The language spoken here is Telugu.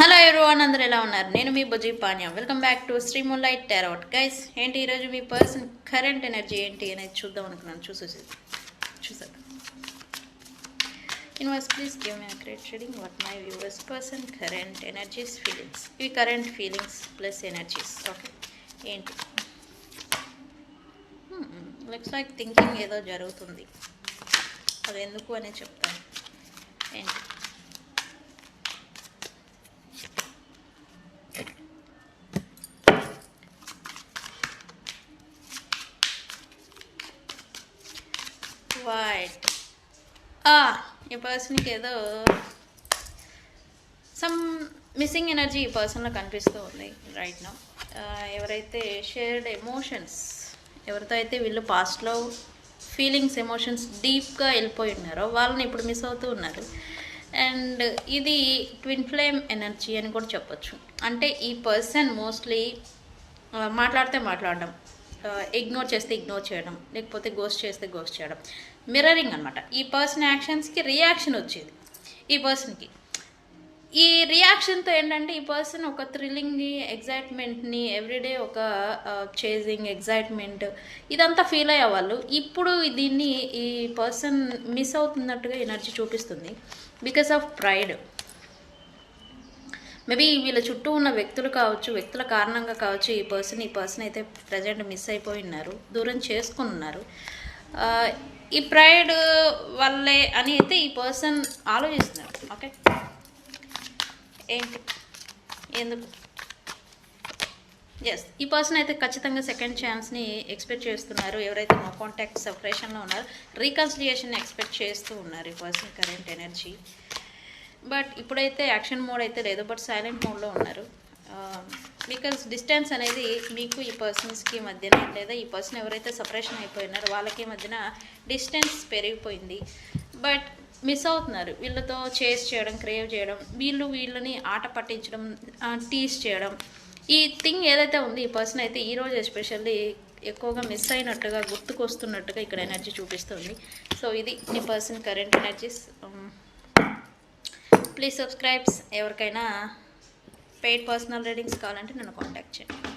హలో ఎవరివన్ అందరు ఎలా ఉన్నారు? నేను మీ బుజీ పాన్యా వెల్కమ్ బ్యాక్ టు శ్రీముల్ లైట్ టెరౌట్ గైస్ ఏంటి ఈరోజు మీ పర్సన్ కరెంట్ ఎనర్జీ ఏంటి అనేది చూద్దాం అనుకున్నాను. చూసేసి చూసాక universe please give me great reading what my viewers person current energies feelings ఇవి current feelings plus energies okay ఏంటి? లుక్స్ లైక్ థింకింగ్ ఏదో జరుగుతుంది. అది ఎందుకు అనే చెప్తాను. ఏంటి? వైట్ ఈ పర్సన్కి ఏదో సమ్ మిస్సింగ్ ఎనర్జీ ఈ పర్సన్లో కనిపిస్తూ ఉంది రైట్ నా ఎవరైతే షేర్డ్ ఎమోషన్స్ ఎవరితో అయితే వీళ్ళు పాస్ట్లో ఫీలింగ్స్ ఎమోషన్స్ డీప్గా వెళ్ళిపోయి ఉన్నారో వాళ్ళని ఇప్పుడు మిస్ అవుతూ ఉన్నారు. అండ్ ఇది ట్విన్ ఫ్లేమ్ ఎనర్జీ అని కూడా చెప్పొచ్చు. అంటే ఈ పర్సన్ మోస్ట్లీ మాట్లాడితే మాట్లాడడం. ఇగ్నోర్ చేస్తే ఇగ్నోర్ చేయడం లేకపోతే గోస్ట్ చేస్తే గోస్ట్ చేయడం. మిర్రరింగ్ అనమాట ఈ పర్సన్ యాక్షన్స్కి రియాక్షన్ వచ్చేది. ఈ పర్సన్కి ఈ రియాక్షన్తో ఏంటంటే ఈ పర్సన్ ఒక థ్రిల్లింగ్ని ఎగ్జైట్మెంట్ని ఎవ్రీడే ఒక చేజింగ్ ఎగ్జైట్మెంట్ ఇదంతా ఫీల్ అయ్యేవాళ్ళు ఇప్పుడు దీన్ని ఈ పర్సన్ మిస్ అవుతున్నట్టుగా ఎనర్జీ చూపిస్తుంది. బికాస్ ఆఫ్ ప్రైడ్ మేబీ వీళ్ళ చుట్టూ ఉన్న వ్యక్తులు కావచ్చు వ్యక్తుల కారణంగా కావచ్చు ఈ పర్సన్ ఈ పర్సన్ అయితే ప్రజెంట్ మిస్ అయిపోయి ఉన్నారు దూరం చేసుకుని ఉన్నారు. ఈ ప్రైడ్ వల్లే అని అయితే ఈ పర్సన్ ఆలోచిస్తున్నారు. ఓకే ఏంటి? ఎందుకు? ఎస్ ఈ పర్సన్ అయితే ఖచ్చితంగా సెకండ్ ఛాన్స్ని ఎక్స్పెక్ట్ చేస్తున్నారు. ఎవరైతే నో కాంటాక్ట్ సపరేషన్లో ఉన్నారో రీకన్సిలియేషన్ ఎక్స్పెక్ట్ చేస్తూ ఉన్నారు ఈ పర్సన్ కరెంట్ ఎనర్జీ బట్ ఇప్పుడైతే యాక్షన్ మోడ్ అయితే లేదు బట్ సైలెంట్ మోడ్లో ఉన్నారు. బికాస్ డిస్టెన్స్ అనేది మీకు ఈ పర్సన్స్కి మధ్యన లేదా ఈ పర్సన్ ఎవరైతే సపరేషన్ అయిపోయినారో వాళ్ళకి మధ్యన డిస్టెన్స్ పెరిగిపోయింది. బట్ మిస్ అవుతున్నారు. వీళ్ళతో చేస్ చేయడం క్రేవ్ చేయడం వీళ్ళు వీళ్ళని ఆట పట్టించడం టీస్ చేయడం. ఈ థింగ్ ఏదైతే ఉంది ఈ పర్సన్ అయితే ఈరోజు ఎస్పెషల్లీ ఎక్కువగా మిస్ అయినట్టుగా గుర్తుకొస్తున్నట్టుగా ఇక్కడ ఎనర్జీ చూపిస్తుంది. సో ఇది ఈ person current energies. Please subscribes ఎవరికైనా పెయిడ్ పర్సనల్ రీడింగ్స్ కావాలంటే నన్ను కాంటాక్ట్ చేయండి.